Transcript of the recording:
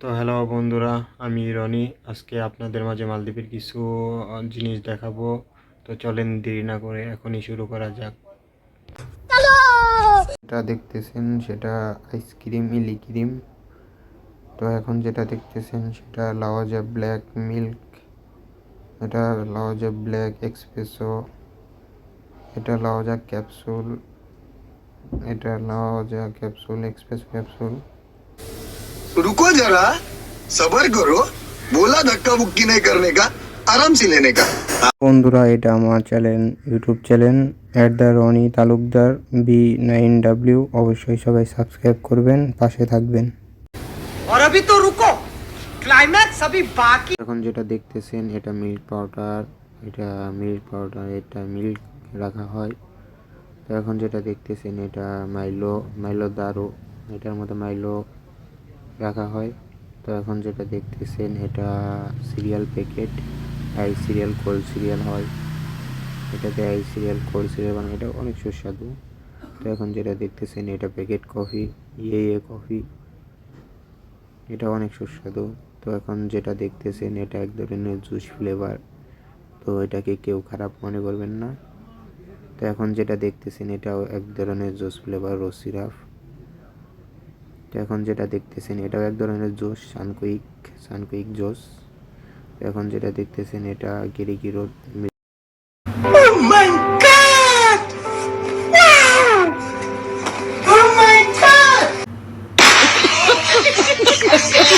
তো হ্যালো বন্ধুরা আমি রনি। আজকে আপনাদের মাঝে মালদ্বীপের কিছু জিনিস দেখাবো। তো চলেন দেরি না করে এখনই শুরু করা যাক। যেটা দেখতেছেন সেটা আইসক্রিম ইলি ক্রিম তো এখন যেটা দেখতেছেন সেটা লাওয়াজা ব্ল্যাক মিল্ক এটা লাওয়াজা ব্ল্যাক এক্সপ্রেসো এটা লাওয়াজা ক্যাপসুল এটা লাওয়াজা ক্যাপসুল এক্সপ্রেস ক্যাপসুল रुको जरा सबर करो बोला धक्का मुक्की नहीं करने का आराम से लेने का বন্ধুরা এটা আমার channel YouTube channel at the Roni Talukdar B nine W অবশ্যই সবাই সাবস্ক্রাইব করবেন পাশে থাকবেন और अभी तो रुको क्लाइमैक्स अभी बाकी এখন যেটা দেখতেছেন এটা মিল্ক পাউডার এটা মিল্ক পাউডার এটা মিল্ক রাখা হয় তো এখন যেটা দেখতেছেন এটা মাইলো মাইলো দারু এটার মধ্যে মাইলো রাখা হয়। তো এখন যেটা দেখতেছেন, এটা সিরিয়াল প্যাকেট আই সিরিয়াল কোল্ড সিরিয়াল হয়। এটাতে আই সিরিয়াল কোল্ড সিরিয়াল বানায় এটা অনেক সুস্বাদু। তো এখন যেটা দেখতেছেন, এটা প্যাকেট কফি ইয়ে ইয়ে কফি এটা অনেক সুস্বাদু। তো এখন যেটা দেখতেছেন, এটা এক ধরনের জুস ফ্লেভার তো এটাকে কেউ খারাপ মনে করবেন না। তো এখন যেটা দেখতেছেন, এটাও এক ধরনের জুস ফ্লেভার তো এখন যেটা দেখতেছেন, এটাও এক ধরনের জোস সানকুইক সানকুইক জোস এখন যেটা দেখতেছেন, এটা গিরিগি road. Oh my God! Oh